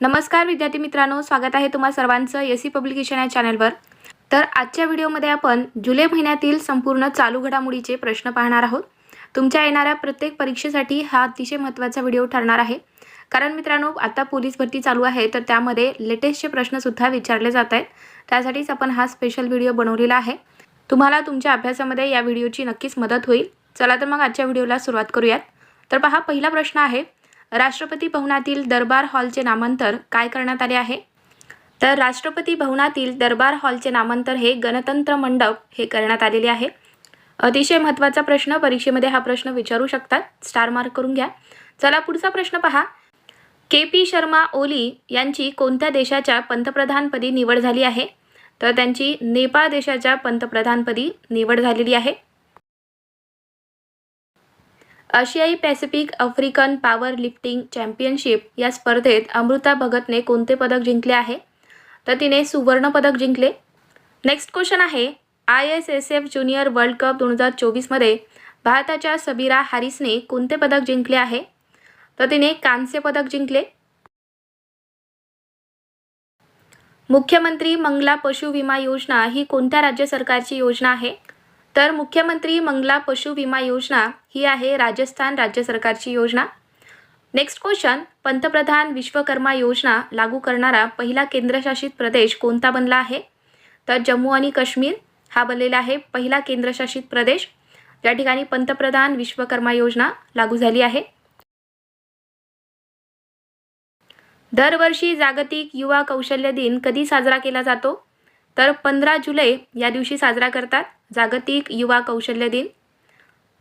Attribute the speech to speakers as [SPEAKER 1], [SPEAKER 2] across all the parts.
[SPEAKER 1] नमस्कार विद्यार्थी मित्रांनो स्वागत आहे तुम्हा सर्वांचं एस सी पब्लिकेशन या चॅनलवर. तर आजच्या व्हिडिओमध्ये आपण जुलै महिन्यातील संपूर्ण चालू घडामोडीचे प्रश्न पाहणार आहोत. तुमच्या येणाऱ्या प्रत्येक परीक्षेसाठी हा अतिशय महत्त्वाचा व्हिडिओ ठरणार आहे. कारण मित्रांनो आता पोलीस भरती चालू आहे तर त्यामध्ये लेटेस्टचे प्रश्नसुद्धा विचारले जात आहेत. त्यासाठीच आपण हा स्पेशल व्हिडिओ बनवलेला आहे. तुम्हाला तुमच्या अभ्यासामध्ये या व्हिडिओची नक्कीच मदत होईल. चला तर मग आजच्या व्हिडिओला सुरुवात करूयात. तर पहा पहिला प्रश्न आहे राष्ट्रपती भवनातील दरबार हॉलचे नामांतर काय करण्यात आले आहे? तर राष्ट्रपती भवनातील दरबार हॉलचे नामांतर हे गणतंत्र मंडप हे करण्यात आलेले आहे. अतिशय महत्त्वाचा प्रश्न परीक्षेमध्ये हा प्रश्न विचारू शकतात. स्टार मार्क करून घ्या. चला पुढचा प्रश्न पहा. के पी शर्मा ओली यांची कोणत्या देशाच्या पंतप्रधानपदी निवड झाली आहे? तर त्यांची नेपाळ देशाच्या पंतप्रधानपदी निवड झालेली आहे. आशियाई Pacific African power lifting championship या स्पर्धेत अमृता भगतने कोणते पदक जिंकले आहे? तर तिने सुवर्णपदक जिंकले. नेक्स्ट क्वेश्चन आहे I S S F junior world cup दोन हजार चोवीसमध्ये भारताच्या सबीरा हॅरिसने कोणते पदक जिंकले आहे? तर तिने कांस्य पदक जिंकले. मुख्यमंत्री मंगला पशु विमा योजना ही कोणत्या राज्य सरकारची योजना आहे? तर मुख्यमंत्री मंगला पशु विमा योजना ही आहे राजस्थान राज्य सरकारची योजना. नेक्स्ट क्वेश्चन पंतप्रधान विश्वकर्मा योजना लागू करणारा पहिला केंद्रशासित प्रदेश कोणता बनला आहे? तर जम्मू आणि काश्मीर हा बनलेला आहे पहिला केंद्रशासित प्रदेश. या ठिकाणी पंतप्रधान विश्वकर्मा योजना लागू झाली आहे. दरवर्षी जागतिक युवा कौशल्य दिन कधी साजरा केला जातो? तर पंधरा जुलै या दिवशी साजरा करतात. जागतिक युवा कौशल्य दिन.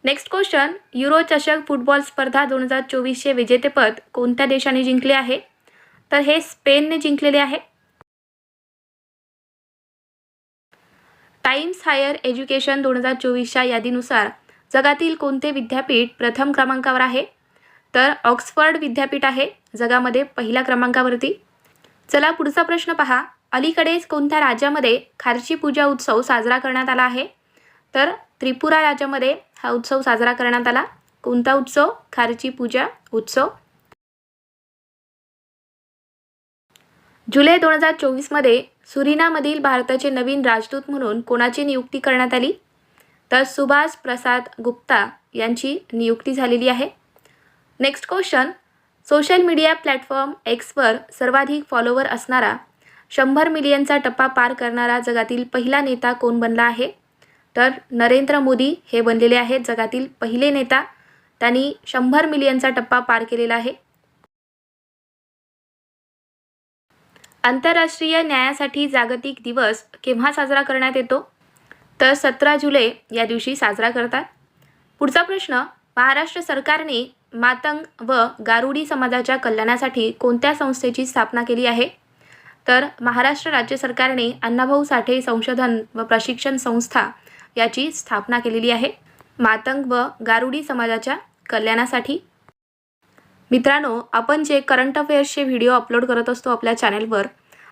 [SPEAKER 1] नेक्स्ट क्वेश्चन युरो चषक फुटबॉल स्पर्धा दोन हजार चोवीसचे विजेतेपद कोणत्या देशाने जिंकले आहे? तर हे स्पेनने जिंकलेले आहे. टाइम्स हायर एज्युकेशन दोन हजार चोवीसच्या यादीनुसार जगातील कोणते विद्यापीठ प्रथम क्रमांकावर आहे? तर ऑक्सफर्ड विद्यापीठ आहे जगामध्ये पहिल्या क्रमांकावरती. चला पुढचा प्रश्न पहा. अलीकडेच कोणत्या राज्यामध्ये खारची पूजा उत्सव साजरा करण्यात आला आहे? तर त्रिपुरा राज्यामध्ये हा उत्सव साजरा करण्यात आला. कोणता उत्सव? खारची पूजा उत्सव. जुलै दोन हजार चोवीसमध्ये सुरिनामधील भारताचे नवीन राजदूत म्हणून कोणाची नियुक्ती करण्यात आली? तर सुभाष प्रसाद गुप्ता यांची नियुक्ती झालेली आहे. Next question. Social media platform Xavier सर्वाधिक फॉलोवर असणारा शंभर मिलियनचा टप्पा पार करणारा जगातील पहिला नेता कोण बनला आहे? तर नरेंद्र मोदी हे बनलेले आहेत जगातील पहिले नेता. त्यांनी शंभर मिलियनचा टप्पा पार केलेला आहे. आंतरराष्ट्रीय न्यायासाठी जागतिक दिवस केव्हा साजरा करण्यात येतो? तर सतरा जुलै या दिवशी साजरा करतात. पुढचा प्रश्न महाराष्ट्र सरकारने मातंग व गारुडी समाजाच्या कल्याणासाठी कोणत्या संस्थेची स्थापना केली आहे? तर महाराष्ट्र राज्य सरकारने अण्णाभाऊ साठे संशोधन व प्रशिक्षण संस्था याची स्थापना केलेली आहे. मातंग व गारुडी समाजाच्या कल्याणासाठी. मित्रांनो आपण जे करंट अफेअर्सचे व्हिडिओ अपलोड करत असतो आपल्या चॅनेलवर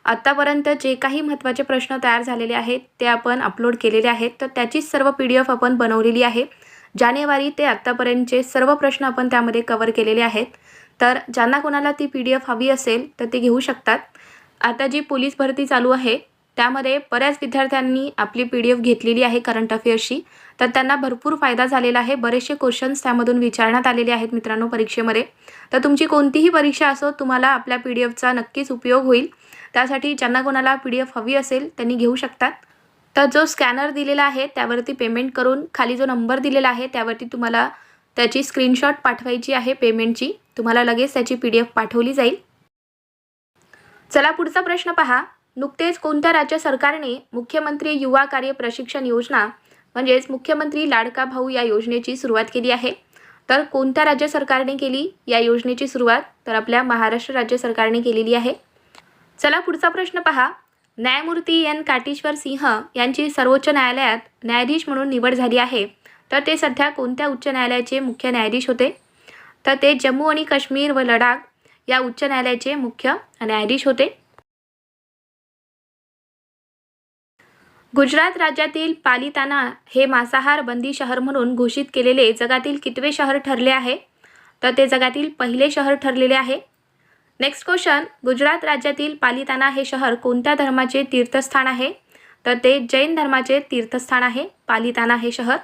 [SPEAKER 1] आत्तापर्यंत जे काही महत्त्वाचे प्रश्न तयार झालेले आहेत ते आपण अपलोड केलेले आहेत. तर त्याचीच सर्व पी डी एफ आपण बनवलेली आहे. जानेवारी ते आत्तापर्यंतचे सर्व प्रश्न आपण त्यामध्ये कवर केलेले आहेत. तर ज्यांना कोणाला ती पी डी एफ हवी असेल तर ते घेऊ शकतात. आता जी पोलीस भरती चालू आहे त्यामध्ये बऱ्याच विद्यार्थ्यांनी आपली पी डी एफ घेतलेली आहे करंट अफेअर्सची तर त्यांना भरपूर फायदा झालेला आहे. बरेचसे क्वेश्चन्स त्यामधून विचारण्यात आलेले आहेत मित्रांनो परीक्षेमध्ये. तर तुमची कोणतीही परीक्षा असो तुम्हाला आपल्या पी डी एफचा नक्कीच उपयोग होईल. त्यासाठी ज्यांना कोणाला पी डी एफ हवी असेल त्यांनी घेऊ शकतात. तर जो स्कॅनर दिलेला आहे त्यावरती पेमेंट करून खाली जो नंबर दिलेला आहे त्यावरती तुम्हाला त्याची स्क्रीनशॉट पाठवायची आहे पेमेंटची तुम्हाला लगेच त्याची पी डी एफ पाठवली जाईल. चला पुढचा प्रश्न पहा. नुकतेच कोणत्या राज्य सरकारने मुख्यमंत्री युवा कार्य प्रशिक्षण योजना म्हणजेच मुख्यमंत्री लाडका भाऊ या योजनेची सुरुवात केली आहे? तर कोणत्या राज्य सरकारने केली या योजनेची सुरुवात? तर आपल्या महाराष्ट्र राज्य सरकारने केलेली आहे. चला पुढचा प्रश्न पहा. न्यायमूर्ती एन. काटेश्वर सिंह यांची सर्वोच्च न्यायालयात न्यायाधीश म्हणून निवड झाली आहे. तर ते सध्या कोणत्या उच्च न्यायालयाचे मुख्य न्यायाधीश होते? तर ते जम्मू आणि काश्मीर व लडाख या उच्च न्यायालयाचे मुख्य न्यायाधीश होते. गुजरात राज्यातील पालिताना हे मांसाहार बंदी शहर म्हणून घोषित केलेले जगातील कितवे शहर ठरले आहे? तर ते जगातील पहिले शहर ठरलेले आहे. नेक्स्ट क्वेश्चन गुजरात राज्यातील पालिताना हे शहर कोणत्या धर्माचे तीर्थस्थान आहे? तर ते जैन धर्माचे तीर्थस्थान आहे. पालिताना हे शहर.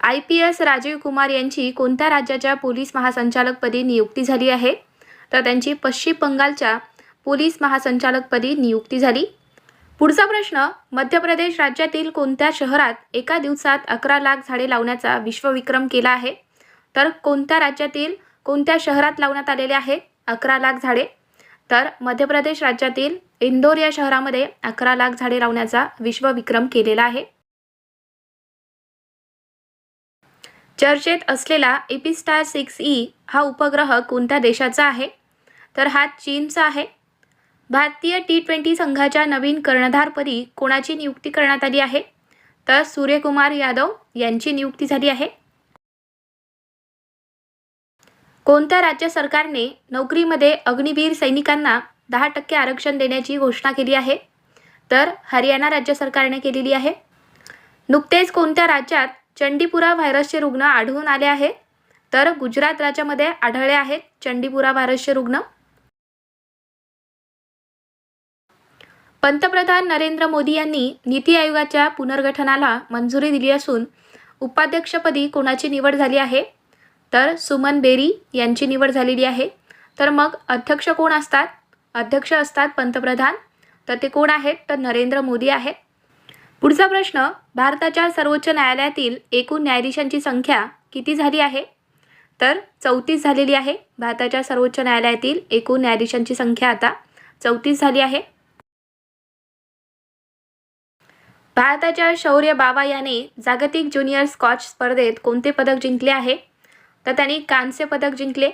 [SPEAKER 1] I P S Rajiv Kumar यांची कोणत्या राज्याच्या पोलीस महासंचालकपदी नियुक्ती झाली आहे? तर त्यांची पश्चिम बंगालच्या पोलीस महासंचालकपदी नियुक्ती झाली. पुढचा प्रश्न मध्य प्रदेश राज्यातील कोणत्या शहरात एका दिवसात अकरा लाख झाडे लावण्याचा विश्वविक्रम केला आहे? तर कोणत्या राज्यातील कोणत्या शहरात लावण्यात आलेले आहे अकरा लाख झाडे? तर मध्य प्रदेश राज्यातील इंदोर या शहरामध्ये अकरा लाख झाडे लावण्याचा विश्वविक्रम केलेला आहे. चर्चेत असलेला एपिस्टार सिक्स ई हा उपग्रह कोणत्या देशाचा आहे? तर हा चीनचा आहे. भारतीय टी ट्वेंटी संघाच्या नवीन कर्णधारपदी कोणाची नियुक्ती करण्यात आली आहे? तर सूर्यकुमार यादव यांची नियुक्ती झाली आहे. कोणत्या राज्य सरकारने नोकरीमध्ये अग्निवीर सैनिकांना दहा टक्के आरक्षण देण्याची घोषणा केली आहे? तर हरियाणा राज्य सरकारने केलेली आहे. नुकतेच कोणत्या राज्यात चंडीपुरा व्हायरसचे रुग्ण आढळून आले आहेत तर गुजरात राज्यामध्ये आढळले आहेत चंडीपुरा व्हायरसचे रुग्ण. पंतप्रधान नरेंद्र मोदी यांनी नीती आयोगाच्या पुनर्गठनाला मंजुरी दिली असून उपाध्यक्षपदी कोणाची निवड झाली आहे? तर सुमन बेरी यांची निवड झालेली आहे. तर मग अध्यक्ष कोण असतात? अध्यक्ष असतात पंतप्रधान. तर ते कोण आहेत? तर नरेंद्र मोदी आहेत. पुढचा प्रश्न भारताच्या सर्वोच्च न्यायालयातील एकूण न्यायाधीशांची संख्या किती झाली आहे? तर चौतीस झालेली आहे. भारताच्या सर्वोच्च न्यायालयातील एकूण न्यायाधीशांची संख्या आता चौतीस झाली आहे. भारताच्या शौर्य बाबा याने जागतिक ज्युनियर स्कॉच स्पर्धेत कोणते पदक जिंकले आहे? तर त्यांनी कांस्य पदक जिंकले.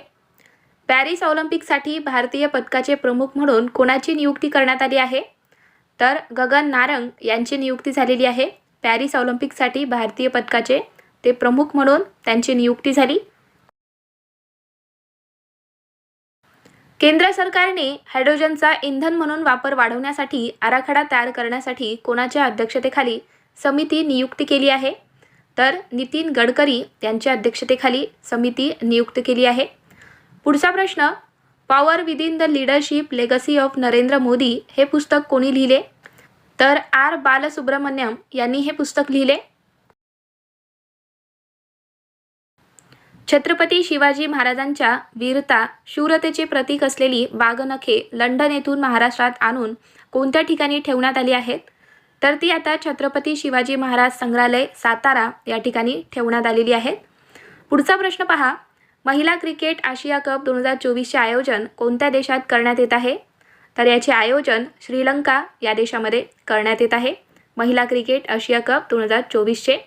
[SPEAKER 1] पॅरिस ऑलिम्पिकसाठी भारतीय पदकाचे प्रमुख म्हणून कोणाची नियुक्ती करण्यात आली आहे? तर गगन नारंग यांची नियुक्ती झालेली आहे. पॅरिस ऑलिम्पिकसाठी भारतीय पदकाचे ते प्रमुख म्हणून त्यांची नियुक्ती झाली. केंद्र सरकारने हायड्रोजनचा इंधन म्हणून वापर वाढवण्यासाठी आराखडा तयार करण्यासाठी कोणाच्या अध्यक्षतेखाली समिती नियुक्ती केली आहे? तर नितीन गडकरी यांच्या अध्यक्षतेखाली समिती नियुक्त केली आहे. पुढचा प्रश्न power within the leadership legacy of Narendra Modi हे पुस्तक कोणी लिहिले? तर आर बालसुब्रमण्यम यांनी हे पुस्तक लिहिले. छत्रपती शिवाजी महाराजांच्या वीरता शूरतेचे प्रतीक असलेली वाघनखे लंडन येथून महाराष्ट्रात आणून कोणत्या ठिकाणी ठेवण्यात आली आहेत? तर ती आता छत्रपती शिवाजी महाराज संग्रहालय सातारा या ठिकाणी ठेवण्यात आलेली आहेत. पुढचा प्रश्न पहा. महिला क्रिकेट आशिया कप दोन हजार चोवीसचे आयोजन कोणत्या देशात करण्यात येत आहे? तर याचे आयोजन श्रीलंका या देशामध्ये करण्यात येत आहे. महिला क्रिकेट आशिया कप दोन हजार चोवीसचे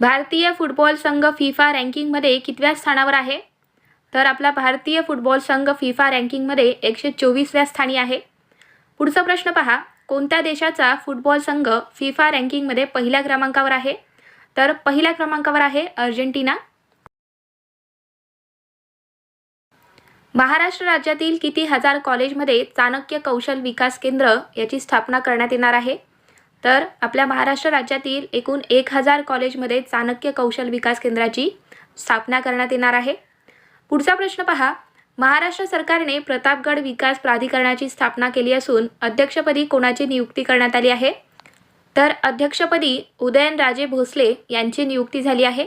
[SPEAKER 1] भारतीय फुटबॉल संघ फिफा रँकिंगमध्ये कितव्या स्थानावर आहे? तर आपला भारतीय फुटबॉल संघ फिफा रँकिंगमध्ये एकशे चोवीसव्या स्थानी आहे. पुढचा प्रश्न पहा. कोणत्या देशाचा फुटबॉल संघ फिफा रँकिंगमध्ये पहिल्या क्रमांकावर आहे? तर पहिल्या क्रमांकावर आहे अर्जेंटिना. महाराष्ट्र राज्यातील किती हजार कॉलेजमध्ये चाणक्य कौशल विकास केंद्र याची स्थापना करण्यात येणार आहे? तर आपल्या महाराष्ट्र राज्यातील एकूण एक हजार कॉलेजमध्ये चाणक्य कौशल विकास केंद्राची स्थापना करण्यात येणार आहे. पुढचा प्रश्न पहा. महाराष्ट्र सरकारने प्रतापगड विकास प्राधिकरणाची स्थापना केली असून अध्यक्षपदी कोणाची नियुक्ती करण्यात आली आहे? तर अध्यक्षपदी उदयनराजे भोसले यांची नियुक्ती झाली आहे.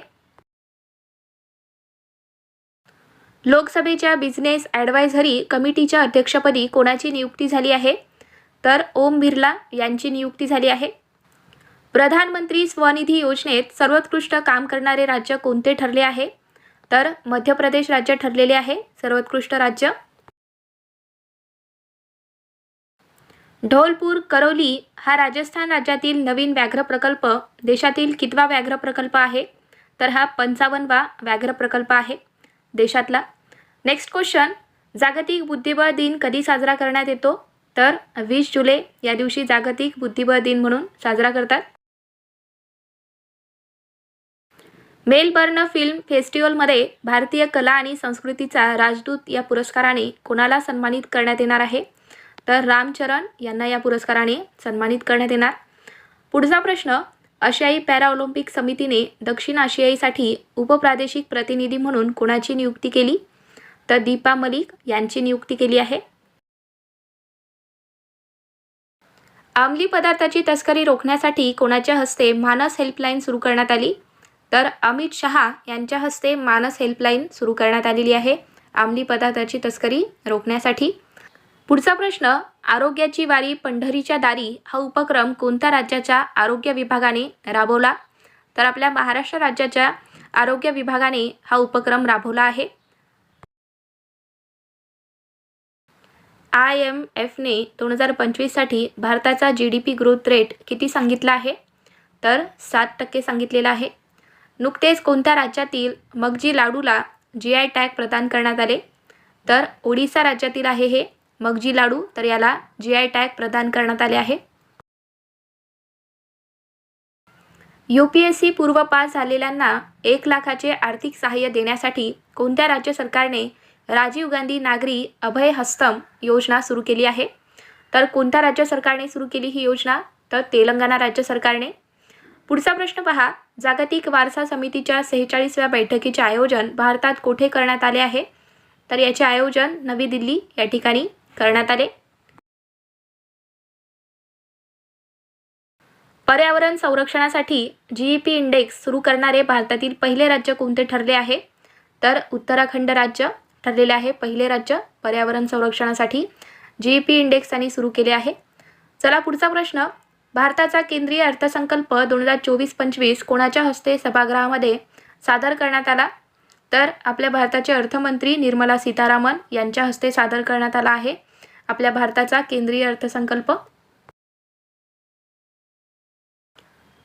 [SPEAKER 1] लोकसभेच्या बिझनेस ॲडवायझरी कमिटीच्या अध्यक्षपदी कोणाची नियुक्ती झाली आहे? तर ओम बिर्ला यांची नियुक्ती झाली आहे. प्रधानमंत्री स्वनिधी योजनेत सर्वोत्कृष्ट काम करणारे राज्य कोणते ठरले आहे? तर मध्य प्रदेश राज्य ठरलेले आहे. सर्वोत्कृष्ट राज्य? ढोलपूर करौली हा राजस्थान राज्यातील नवीन व्याघ्र प्रकल्प देशातील कितवा व्याघ्र प्रकल्प आहे? तर हा पंचावन्नवा व्याघ्र प्रकल्प आहे. देशातला. Next question. जागतिक बुद्धिबळ दिन कधी साजरा करण्यात येतो? तर वीस जुलै या दिवशी जागतिक बुद्धिबळ दिन म्हणून साजरा करतात. मेलबर्न फिल्म फेस्टिवलमध्ये भारतीय कला आणि संस्कृतीचा राजदूत या पुरस्काराने कोणाला सन्मानित करण्यात येणार आहे? तर रामचरण यांना या पुरस्काराने सन्मानित करण्यात येणार. पुढचा प्रश्न आशियाई पॅराऑलिम्पिक समितीने दक्षिण आशियाईसाठी उपप्रादेशिक प्रतिनिधी म्हणून कोणाची नियुक्ती केली? तर दीपा मलिक यांची नियुक्ती केली आहे. अंमली पदार्थाची तस्करी रोखण्यासाठी कोणाच्या हस्ते मानस हेल्पलाईन सुरू करण्यात आली? तर अमित शहा यांच्या हस्ते मानस हेल्पलाईन सुरू करण्यात आलेली आहे अंमली पदार्थाची तस्करी रोखण्यासाठी. पुढचा प्रश्न आरोग्याची वारी पंढरीच्या दारी हा उपक्रम कोणत्या राज्याच्या आरोग्य विभागाने राबवला? तर आपल्या महाराष्ट्र राज्याच्या आरोग्य विभागाने हा उपक्रम राबवला आहे. आय एम एफने दोन हजार पंचवीससाठी भारताचा G D P growth rate किती सांगितला आहे? तर सात टक्के सांगितलेला आहे. नुकतेच कोणत्या राज्यातील मगजी लाडूला जी आय टॅग प्रदान करण्यात आले? तर ओडिसा राज्यातील आहे हे मगजी लाडू तर याला जी आय टॅग प्रदान करण्यात आले आहे. यू पी एस सी पूर्व पास झालेल्यांना एक लाखाचे आर्थिक सहाय्य देण्यासाठी कोणत्या राज्य सरकारने राजीव गांधी नागरी अभय हस्तम योजना सुरू केली आहे. तर कोणत्या राज्य सरकारने सुरू केली ही योजना? तर तेलंगणा राज्य सरकारने. पुढचा प्रश्न पहा. जागतिक वारसा समितीच्या सेहेचाळीसव्या बैठकीचे आयोजन भारतात कोठे करण्यात आले आहे? तर याचे आयोजन नवी दिल्ली या ठिकाणी करण्यात आले. पर्यावरण संरक्षणासाठी जी ई पी इंडेक्स सुरू करणारे भारतातील पहिले राज्य कोणते ठरले आहे? तर उत्तराखंड राज्य ठरलेले आहे. पहिले राज्य पर्यावरण संरक्षणासाठी जी पी इंडेक्स त्यांनी सुरू केले आहे. चला पुढचा प्रश्न. भारताचा केंद्रीय अर्थसंकल्प दोन हजार चोवीस पंचवीस कोणाच्या हस्ते सभागृहामध्ये सादर करण्यात आला? तर आपल्या भारताचे अर्थमंत्री निर्मला सीतारामन यांच्या हस्ते सादर करण्यात आला आहे. आपल्या भारताचा केंद्रीय अर्थसंकल्प.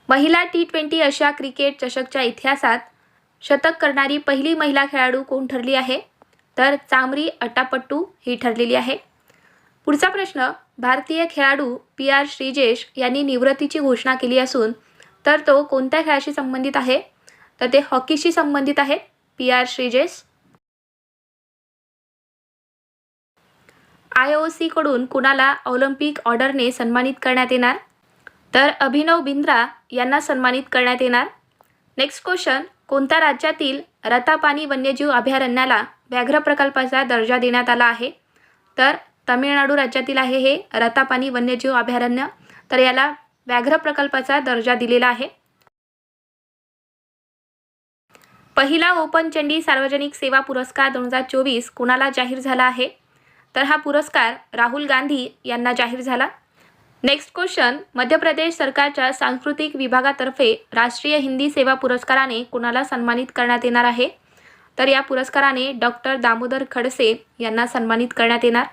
[SPEAKER 1] महिला टी ट्वेंटी आशिया क्रिकेट चषकच्या इतिहासात शतक करणारी पहिली महिला खेळाडू कोण ठरली आहे? तर चामरी अट्टापट्टू ही ठरलेली आहे. पुढचा प्रश्न भारतीय खेळाडू पी आर श्रीजेश यांनी निवृत्तीची घोषणा केली असून तर तो कोणत्या खेळाशी संबंधित आहे? तर ते हॉकीशी संबंधित आहे P R Sreejesh. I O सीकडून कुणाला ऑलिम्पिक ऑर्डरने सन्मानित करण्यात येणार? तर अभिनव बिंद्रा यांना सन्मानित करण्यात येणार. नेक्स्ट क्वेश्चन कोणत्या राज्यातील रतापानी वन्यजीव अभयारण्याला व्याघ्र प्रकल्पाचा दर्जा देण्यात आला आहे. तर तमिळनाडू राज्यातील आहे हे रतापानी वन्यजीव अभयारण्य. तर याला व्याघ्र प्रकल्पाचा दर्जा दिलेला आहे. पहिला ओपन चंडी सार्वजनिक सेवा पुरस्कार दोन हजार चोवीस कुणाला जाहीर झाला आहे? तर हा पुरस्कार राहुल गांधी यांना जाहीर झाला. नेक्स्ट क्वेश्चन मध्य प्रदेश सरकारच्या सांस्कृतिक विभागातर्फे राष्ट्रीय हिंदी सेवा पुरस्काराने कुणाला सन्मानित करण्यात येणार आहे? तर या पुरस्काराने डॉक्टर दामोदर खडसे यांना सन्मानित करण्यात येणार.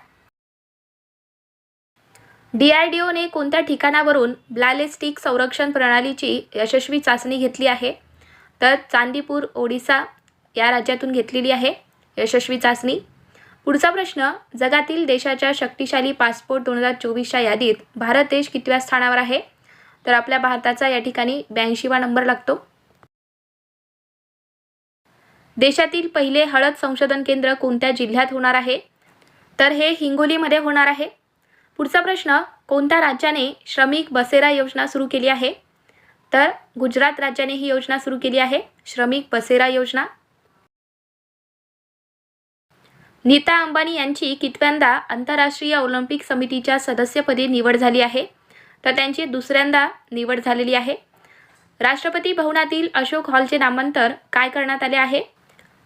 [SPEAKER 1] डी आर डी ओने कोणत्या ठिकाणावरून ब्लॅलिस्टिक संरक्षण प्रणालीची यशस्वी चाचणी घेतली आहे? तर चांदीपूर ओडिसा या राज्यातून घेतलेली आहे यशस्वी चाचणी. पुढचा प्रश्न जगातील देशाच्या शक्तिशाली पासपोर्ट दोन हजार चोवीसच्या यादीत भारत देश कितव्या स्थानावर आहे? तर आपल्या भारताचा या ठिकाणी ब्याऐंशीवा नंबर लागतो. देशातील पहिले हळद संशोधन केंद्र कोणत्या जिल्ह्यात होणार आहे? तर हे हिंगोलीमध्ये होणार आहे. पुढचा प्रश्न कोणत्या राज्याने श्रमिक बसेरा योजना सुरू केली आहे? तर गुजरात राज्याने ही योजना सुरू केली आहे श्रमिक बसेरा योजना. नीता अंबानी यांची कितव्यांदा आंतरराष्ट्रीय ऑलिम्पिक समितीच्या सदस्यपदी निवड झाली आहे. तर त्यांची दुसऱ्यांदा निवड झालेली आहे. राष्ट्रपती भवनातील अशोक हॉलचे नामांतर काय करण्यात आले आहे?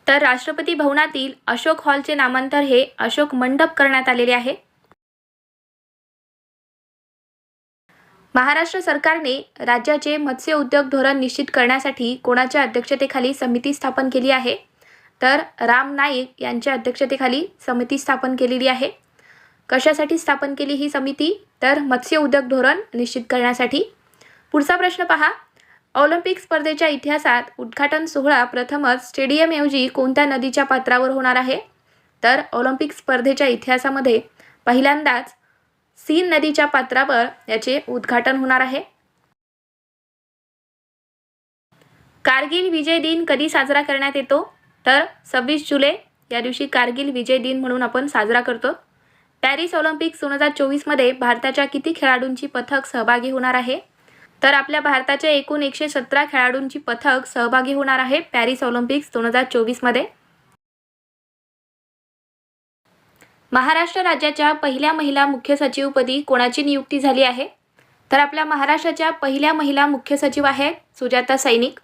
[SPEAKER 1] तर राष्ट्रपती भवनातील अशोक हॉलचे नामांतर हे अशोक मंडप करण्यात आलेले आहे. महाराष्ट्र सरकारने राज्याचे मत्स्य उद्योग धोरण निश्चित करण्यासाठी कोणाच्या अध्यक्षतेखाली समिती स्थापन केली आहे? तर राम नाईक यांच्या अध्यक्षतेखाली समिती स्थापन केलेली आहे. कशासाठी स्थापन केली ही समिती? तर मत्स्य उद्योग धोरण निश्चित करण्यासाठी. पुढचा प्रश्न पहा. ऑलिम्पिक स्पर्धेच्या इतिहासात उद्घाटन सोहळा प्रथमच स्टेडियमऐवजी कोणत्या नदीच्या पात्रावर होणार आहे? तर ऑलिम्पिक स्पर्धेच्या इतिहासामध्ये पहिल्यांदाच सीन नदीच्या पात्रावर याचे उद्घाटन होणार आहे. कारगिल विजय दिन कधी साजरा करण्यात येतो? तर सव्वीस जुलै या दिवशी कारगिल विजय दिन म्हणून आपण साजरा करतो. पॅरिस ऑलिम्पिक्स दोन हजार चोवीसमध्ये भारताच्या किती खेळाडूंची पथक सहभागी होणार आहे? तर आपल्या भारताच्या एकूण एकशे सतरा खेळाडूंची पथक सहभागी होणार आहे पॅरिस ऑलिम्पिक्स दोन हजार चोवीसमध्ये महाराष्ट्र राज्याच्या पहिल्या महिला मुख्य सचिवपदी कोणाची नियुक्ती झाली आहे? तर आपल्या महाराष्ट्राच्या पहिल्या महिला मुख्य सचिव आहेत सुजाता सैनिक.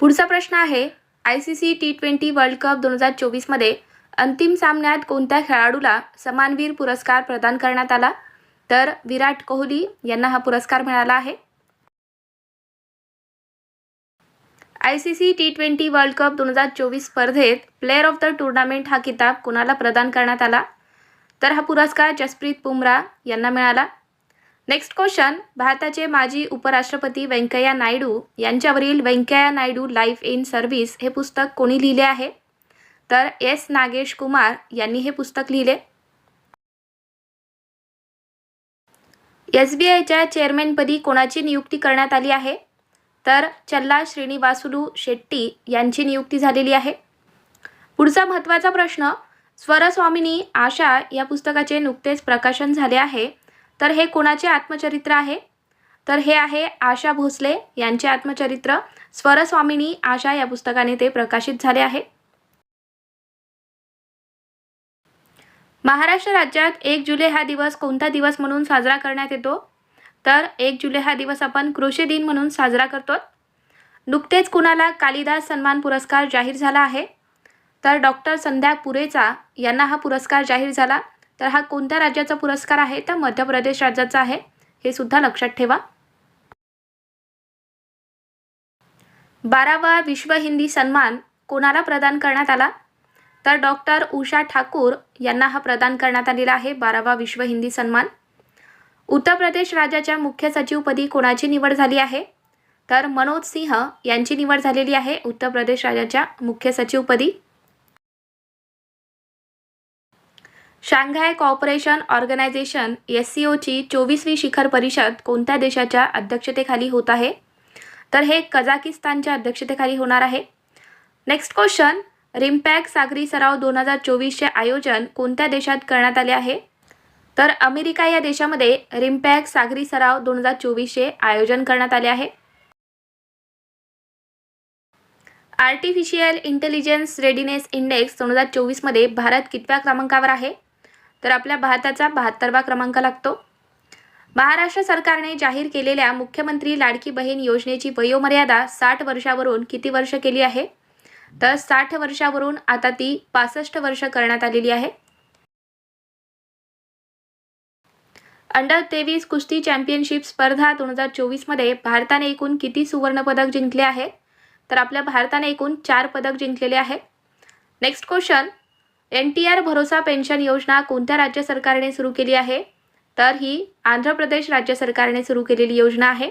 [SPEAKER 1] पुढचा प्रश्न आहे I C C T twenty world cup दोन हजार चोवीसमध्ये अंतिम सामन्यात कोणत्या खेळाडूला समानवीर पुरस्कार प्रदान करण्यात आला? तर विराट कोहली यांना हा पुरस्कार मिळाला आहे. I C C T twenty world cup दोन हजार चोवीस स्पर्धेत प्लेअर ऑफ द टुर्नामेंट हा किताब कुणाला प्रदान करण्यात आला? तर हा पुरस्कार जसप्रीत बुमरा यांना मिळाला. नेक्स्ट क्वेश्चन भारताचे माजी उपराष्ट्रपती व्यंकय्या नायडू यांच्यावरील Venkaiah Naidu life in service हे पुस्तक कोणी लिहिले आहे? तर एस नागेश कुमार यांनी हे पुस्तक लिहिले. एस बी आयच्या चेअरमॅनपदी कोणाची नियुक्ती करण्यात आली आहे? तर चल्ला श्रीनिवासुलू शेट्टी यांची नियुक्ती झालेली आहे. पुढचा महत्त्वाचा प्रश्न. स्वरस्वामिनी आशा या पुस्तकाचे नुकतेच प्रकाशन झाले आहे. तर हे कोणाचे आत्मचरित्र आहे? तर हे आहे आशा भोसले यांचे आत्मचरित्र. स्वरस्वामिनी आशा या पुस्तकाने ते प्रकाशित झाले आहे. महाराष्ट्र राज्यात एक जुलै हा दिवस कोणता दिवस म्हणून साजरा करण्यात येतो? तर एक जुलै हा दिवस आपण कृषी दिन म्हणून साजरा करतो नुकतेच कुणाला कालिदास सन्मान पुरस्कार जाहीर झाला आहे? तर डॉक्टर संध्या पुरेचा यांना हा पुरस्कार जाहीर झाला. तर हा कोणत्या राज्याचा पुरस्कार आहे? तर मध्य प्रदेश राज्याचा आहे. हे सुद्धा लक्षात ठेवा. बारावा विश्व हिंदी सन्मान कोणाला प्रदान करण्यात आला? तर डॉक्टर उषा ठाकूर यांना हा प्रदान करण्यात आलेला आहे. बारावा विश्व हिंदी सन्मान. उत्तर प्रदेश राज्याच्या मुख्य सचिवपदी कोणाची निवड झाली आहे? तर मनोज सिंह यांची निवड झालेली आहे. उत्तर प्रदेश राज्याच्या मुख्य सचिवपदी. Shanghai cooperation organisation S C ओची चोवीसवी शिखर परिषद कोणत्या देशाच्या अध्यक्षतेखाली होत आहे? तर हे कझाकिस्तानच्या अध्यक्षतेखाली होणार आहे. नेक्स्ट क्वेश्चन रिम्पॅक सागरी सराव दोन हजार चोवीसचे आयोजन कोणत्या देशात करण्यात आले आहे? तर अमेरिका या देशामध्ये रिम्पॅक सागरी सराव दोन हजार चोवीसचे आयोजन करण्यात आले आहे. आर्टिफिशियल इंटेलिजन्स रेडिनेस इंडेक्स दोन हजार चोवीसमध्ये भारत कितव्या क्रमांकावर आहे? तर आपल्या भारताचा बहात्तरवा क्रमांक लागतो. महाराष्ट्र सरकारने जाहीर केलेल्या मुख्यमंत्री लाडकी बहीण योजनेची वयोमर्यादा साठ वर्षावरून किती वर्ष केली आहे? तर साठ वर्षावरून आता ती पासष्ट वर्ष करण्यात आलेली आहे. अंडर तेवीस कुस्ती चॅम्पियनशिप स्पर्धा दोन हजार चोवीसमध्ये भारताने एकूण किती सुवर्णपदक जिंकले आहे? तर आपल्या भारताने एकूण चार पदक जिंकलेले आहे. Next question. N T R भरोसा पेन्शन योजना कोणत्या राज्य सरकारने सुरू केली आहे? तर ही आंध्र प्रदेश राज्य सरकारने सुरू केलेली योजना आहे.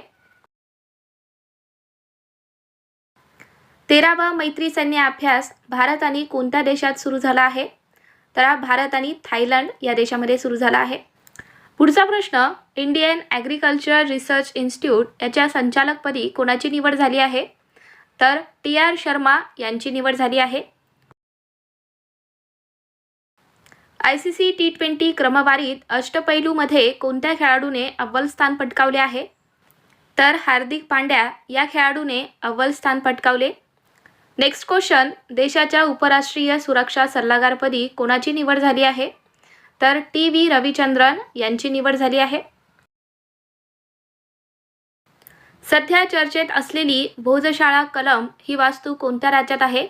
[SPEAKER 1] तेरावा मैत्री सैन्य अभ्यास भारत आणि कोणत्या देशात सुरू झाला आहे? तर भारत आणि थायलंड या देशामध्ये सुरू झाला आहे. पुढचा प्रश्न इंडियन ॲग्रिकल्चर रिसर्च इन्स्टिट्यूट याच्या संचालकपदी कोणाची निवड झाली आहे? तर टी आर शर्मा यांची निवड झाली आहे. I C C T twenty क्रमवारीत अष्टपैलूमध्ये कोणत्या खेळाडूने अव्वल स्थान पटकावले आहे? तर हार्दिक पांड्या या खेळाडूने अव्वल स्थान पटकावले. नेक्स्ट क्वेश्चन देशाच्या उपराष्ट्रीय सुरक्षा सल्लागारपदी कोणाची निवड झाली आहे? तर टी व्ही रविचंद्रन यांची निवड झाली आहे. सध्या चर्चेत असलेली भोजशाळा कलम ही वास्तू कोणत्या राज्यात आहे?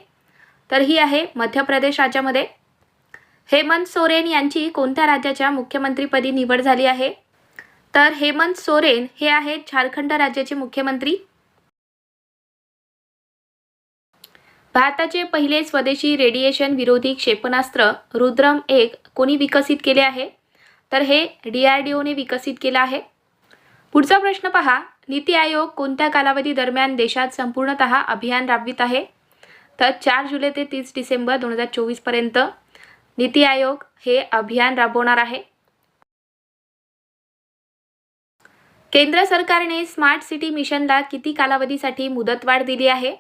[SPEAKER 1] तर ही आहे मध्य प्रदेश राज्यामध्ये. हेमंत सोरेन यांची कोणत्या राज्याच्या मुख्यमंत्रीपदी निवड झाली आहे? तर हेमंत सोरेन हे आहेत झारखंड राज्याचे मुख्यमंत्री. भारताचे पहिले स्वदेशी रेडिएशन विरोधी क्षेपणास्त्र रुद्रम एक कोणी विकसित केले आहे? तर हे डी आर डी ओने विकसित केलं आहे. पुढचा प्रश्न पहा. नीती आयोग कोणत्या कालावधी दरम्यान देशात संपूर्णत अभियान राबवित आहे? तर चार जुलै ते तीस डिसेंबर दोन हजार चोवीसपर्यंत नीती आयोग हे अभियान राबवणार आहे. केंद्र सरकारने स्मार्ट सिटी मिशनला किती कालावधीसाठी मुदतवाढ दिली आहे?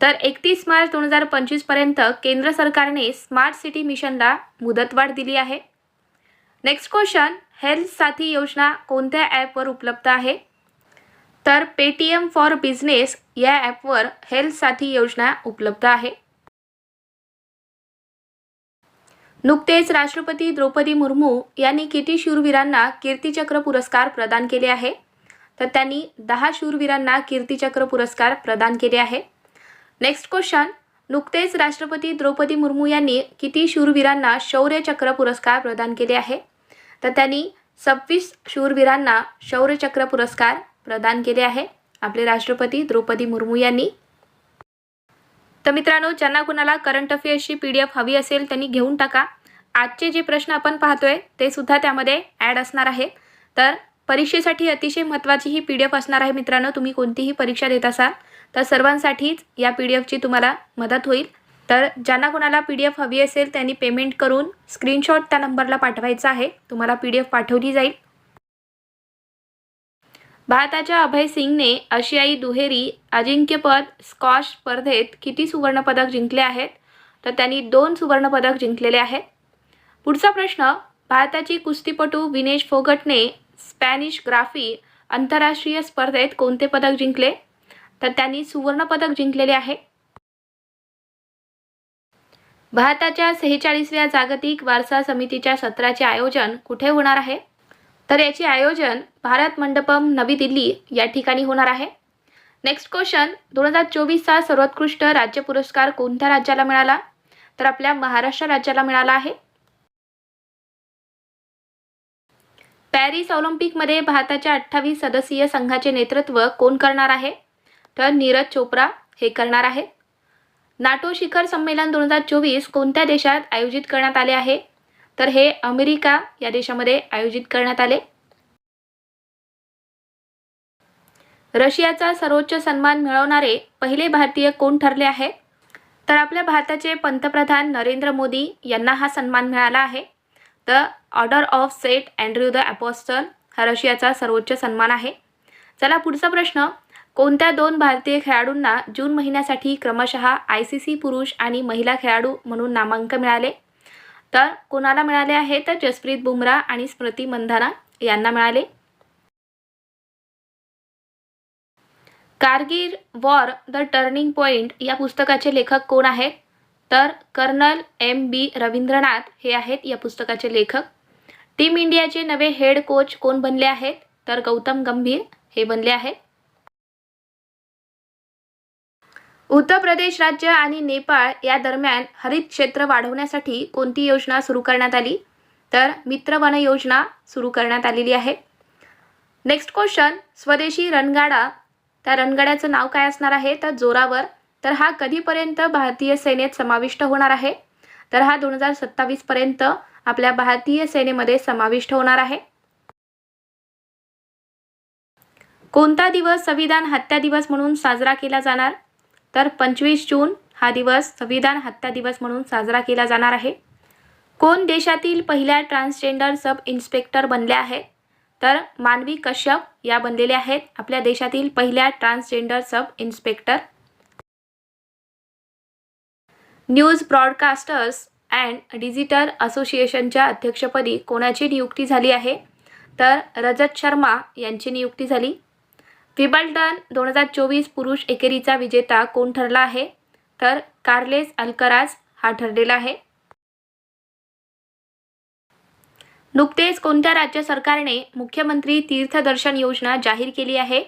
[SPEAKER 1] तर एकतीस मार्च दोन हजार पंचवीसपर्यंत केंद्र सरकारने स्मार्ट सिटी मिशनला मुदतवाढ दिली आहे. नेक्स्ट क्वेश्चन हेल्थ साथी योजना कोणत्या ॲपवर उपलब्ध आहे? तर पेटीएम फॉर बिझनेस या ॲपवर हेल्थ साथी योजना उपलब्ध आहे. नुकतेच राष्ट्रपती द्रौपदी मुर्मू यांनी किती शूरवीरांना कीर्तीचक्र पुरस्कार प्रदान केले आहे? तर त्यांनी दहा शूरवीरांना कीर्तीचक्र पुरस्कार प्रदान केले आहे. नेक्स्ट क्वेश्चन नुकतेच राष्ट्रपती द्रौपदी मुर्मू यांनी किती शूरवीरांना शौर्यचक्र पुरस्कार प्रदान केले आहे? तर त्यांनी सव्वीस शूरवीरांना शौर्यचक्र पुरस्कार प्रदान केले आहे. आपले राष्ट्रपती द्रौपदी मुर्मू यांनी तर मित्रांनो ज्यांना कुणाला करंट अफेअर्सची पी डी एफ हवी असेल त्यांनी घेऊन टाका. आजचे जे प्रश्न आपण पाहतोय ते सुद्धा त्यामध्ये ॲड असणार आहेत तर परीक्षेसाठी अतिशय महत्त्वाची ही पी डी एफ असणार आहे मित्रांनो तुम्ही कोणतीही परीक्षा देत असाल तर सर्वांसाठीच या पी डी एफची तुम्हाला मदत होईल. तर ज्यांना कोणाला पी डी एफ हवी असेल त्यांनी पेमेंट करून स्क्रीनशॉट त्या नंबरला पाठवायचा आहे. तुम्हाला पी डी एफ पाठवली जाईल. भारताच्या अभय सिंगने आशियाई दुहेरी अजिंक्यपद स्कॉश स्पर्धेत किती सुवर्णपदक जिंकले आहेत? तर त्यांनी दोन सुवर्णपदक जिंकलेले आहेत. पुढचा प्रश्न भारताची कुस्तीपटू विनेश फोगटने स्पॅनिश ग्राफी आंतरराष्ट्रीय स्पर्धेत कोणते पदक जिंकले? तर त्यांनी सुवर्णपदक जिंकलेले आहे. भारताच्या सेहेचाळीसव्या जागतिक वारसा समितीच्या सत्राचे आयोजन कुठे होणार आहे? तर याचे आयोजन भारत मंडपम नवी दिल्ली या ठिकाणी होणार आहे. नेक्स्ट क्वेश्चन दोन हजार चोवीसचा सर्वोत्कृष्ट राज्य पुरस्कार कोणत्या राज्याला मिळाला? तर आपल्या महाराष्ट्र राज्याला मिळाला आहे. पॅरिस ऑलिम्पिकमध्ये भारताच्या अठ्ठावीस सदस्यीय संघाचे नेतृत्व कोण करणार आहे? तर नीरज चोप्रा हे करणार आहे. नाटो शिखर संमेलन दोन हजार चोवीस कोणत्या देशात आयोजित करण्यात आले आहे? तर हे अमेरिका या देशामध्ये आयोजित करण्यात आले. रशियाचा सर्वोच्च सन्मान मिळवणारे पहिले भारतीय कोण ठरले आहे? तर आपल्या भारताचे पंतप्रधान नरेंद्र मोदी यांना हा सन्मान मिळाला आहे. The order of Saint Andrew the apostle हा रशियाचा सर्वोच्च सन्मान आहे. चला पुढचा प्रश्न. कोणत्या दोन भारतीय खेळाडूंना जून महिन्यासाठी क्रमशः आय सी सी पुरुष आणि महिला खेळाडू म्हणून नामांक मिळाले? तर कोणाला मिळाले आहे तर जसप्रीत बुमराह आणि स्मृती मंधाना यांना मिळाले. Kargil war the turning point या पुस्तकाचे लेखक कोण आहेत? तर कर्नल एम बी रवींद्रनाथ हे आहेत या पुस्तकाचे लेखक. टीम इंडियाचे नवे हेड कोच कोण बनले आहेत? तर गौतम गंभीर हे बनले आहेत. उत्तर प्रदेश राज्य आणि नेपाळ या दरम्यान हरित क्षेत्र वाढवण्यासाठी कोणती योजना सुरू करण्यात आली? तर मित्र वन योजना सुरू करण्यात आलेली आहे. नेक्स्ट क्वेश्चन स्वदेशी रणगाडा. त्या रणगाड्याचं नाव काय असणार आहे? तर जोरावर. तर हा कधीपर्यंत भारतीय सेनेत समाविष्ट होणार आहे? तर हा दोन हजार सत्तावीसपर्यंत आपल्या भारतीय सेनेमध्ये समाविष्ट होणार आहे. कोणता दिवस संविधान हत्या दिवस म्हणून साजरा केला जाणार? तर पंचवीस जून हा दिवस संविधान हत्या दिवस म्हणून साजरा केला जाणार आहे. कोण देशातील पहिल्या ट्रान्सजेंडर सब इन्स्पेक्टर बनल्या आहे? तर मानवी कश्यप या बनलेल्या आहेत आपल्या देशातील पहिल्या transgender sub inspector news broadcasters and digital असोसिएशनच्या अध्यक्षपदी कोणाची नियुक्ती झाली आहे? तर रजत शर्मा यांची नियुक्ती झाली. विबल्डन दोन हजार चोवीस पुरुष एकेरीचा विजेता कोण ठरला आहे? तर कार्लेस अल्कराज हा ठरलेला आहे. नुकतेच कोणत्या राज्य सरकारने मुख्यमंत्री तीर्थदर्शन योजना जाहीर केली आहे?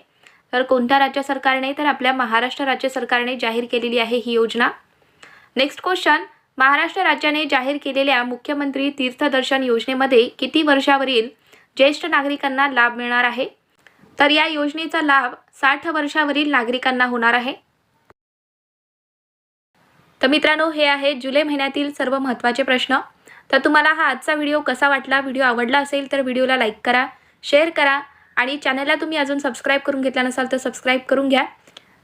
[SPEAKER 1] तर कोणत्या राज्य सरकारने? तर आपल्या महाराष्ट्र राज्य सरकारने जाहीर केलेली आहे ही योजना. नेक्स्ट क्वेश्चन महाराष्ट्र राज्याने जाहीर केलेल्या मुख्यमंत्री तीर्थदर्शन योजनेमध्ये किती वर्षावरील ज्येष्ठ नागरिकांना लाभ मिळणार आहे? तर या योजनेचा लाभ साठ वर्षावरील नागरिकांना होणार आहे. तर मित्रांनो हे आहे जुलै महिन्यातील सर्व महत्त्वाचे प्रश्न. तर तुम्हाला हा आजचा व्हिडिओ कसा वाटला व्हिडिओ आवडला असेल तर व्हिडिओला लाईक करा शेअर करा आणि चॅनलला तुम्ही अजून सबस्क्राईब करून घेतला नसाल तर सबस्क्राईब करून घ्या.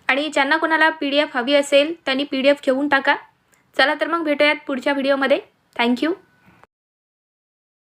[SPEAKER 1] आणि ज्यांना कोणाला पी डी एफ हवी असेल त्यांनी पी डी एफ घेऊन टाका. चला तर मग भेटूयात पुढच्या व्हिडिओमध्ये. थँक्यू